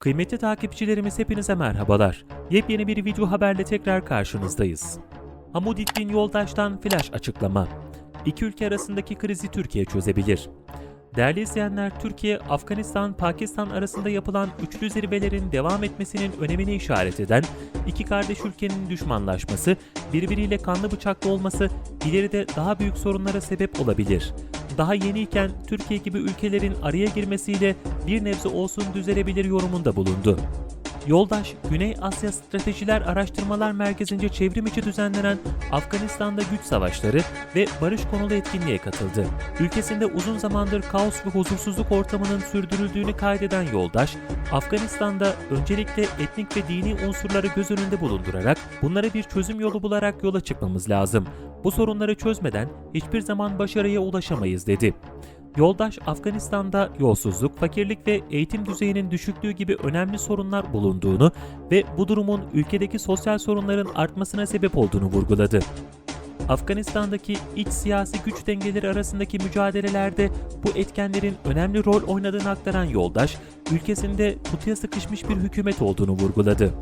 Kıymetli takipçilerimiz hepinize merhabalar. Yepyeni bir video haberle tekrar karşınızdayız. Hamudiddin Yoldaş'tan flash açıklama. İki ülke arasındaki krizi Türkiye çözebilir. Değerli izleyenler, Türkiye, Afganistan, Pakistan arasında yapılan üçlü zirvelerin devam etmesinin önemine işaret eden iki kardeş ülkenin düşmanlaşması, birbiriyle kanlı bıçaklı olması ileride daha büyük sorunlara sebep olabilir. Daha yeniyken Türkiye gibi ülkelerin araya girmesiyle bir nebze olsun düzelebilir yorumunda bulundu. Yoldaş, Güney Asya Stratejiler Araştırmalar Merkezi'nce çevrim içi düzenlenen Afganistan'da güç savaşları ve barış konulu etkinliğe katıldı. Ülkesinde uzun zamandır kaos ve huzursuzluk ortamının sürdürüldüğünü kaydeden Yoldaş, Afganistan'da öncelikle etnik ve dini unsurları göz önünde bulundurarak bunlara bir çözüm yolu bularak yola çıkmamız lazım. Bu sorunları çözmeden hiçbir zaman başarıya ulaşamayız dedi. Yoldaş Afganistan'da yolsuzluk, fakirlik ve eğitim düzeyinin düşüklüğü gibi önemli sorunlar bulunduğunu ve bu durumun ülkedeki sosyal sorunların artmasına sebep olduğunu vurguladı. Afganistan'daki iç siyasi güç dengeleri arasındaki mücadelelerde bu etkenlerin önemli rol oynadığını aktaran Yoldaş, ülkesinde kutuya sıkışmış bir hükümet olduğunu vurguladı.